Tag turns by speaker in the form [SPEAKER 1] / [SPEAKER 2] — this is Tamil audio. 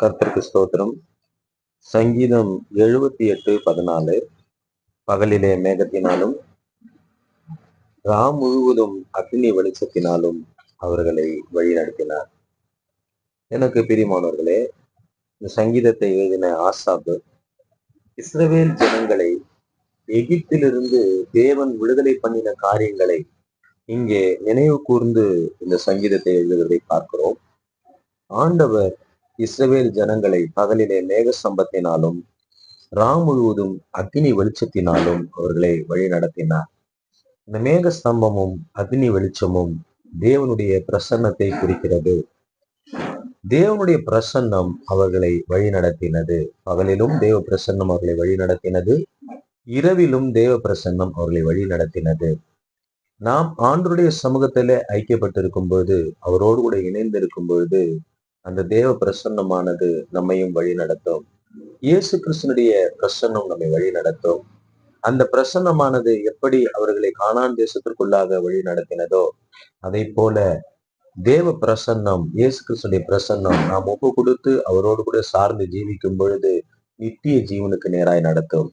[SPEAKER 1] கர்த்தருக்கு ஸ்தோத்திரம். சங்கீதம் எழுபத்தி எட்டு பதினாலு. பகலிலே மேகத்தினாலும் ராம் முழுவதும் அக்னி வெளிச்சத்தினாலும் அவர்களை வழிநடத்தினார். எனக்கு பிரியமானவர்களே இந்த சங்கீதத்தை எழுதின ஆசாப்பு இஸ்ரவேல் ஜனங்களை எகிப்திலிருந்து தேவன் விடுதலை பண்ணின காரியங்களை இங்கே நினைவு கூர்ந்து இந்த சங்கீதத்தை எழுதுவதை பார்க்கிறோம். ஆண்டவர் இஸ்ரவேல் ஜனங்களை பகலிலே மேக சம்பத்தினாலும் ராம் முழுவதும் அக்னி வெளிச்சத்தினாலும் அவர்களை வழி நடத்தினார் இந்த மேக ஸ்தம்பமும் அக்னி வெளிச்சமும் தேவனுடைய பிரசன்னத்தை குறிக்கிறது. தேவனுடைய பிரசன்னம் அவர்களை வழி நடத்தினது பகலிலும் தேவ பிரசன்னம் அவர்களை வழி நடத்தினது இரவிலும் தேவ பிரசன்னம் அவர்களை வழி நடத்தினது நாம் ஆண்டருடைய சமூகத்தில ஐக்கியப்பட்டிருக்கும் பொழுது அவரோடு கூட இணைந்திருக்கும் பொழுது அந்த தேவ பிரசன்னமானது நம்மையும் வழி நடத்தும். இயேசு கிருஷ்ணனுடைய பிரசன்னம் நம்மை வழி நடத்தும். அந்த பிரசன்னமானது எப்படி அவர்களை காணான் தேசத்திற்குள்ளாக வழி நடத்தினதோ அதை போல தேவ பிரசன்னம் இயேசு கிருஷ்ணனுடைய பிரசன்னம் நாம் ஒப்பு கொடுத்து அவரோடு கூட சார்ந்து ஜீவிக்கும் பொழுது நித்திய ஜீவனுக்கு நேராய் நடத்தும்.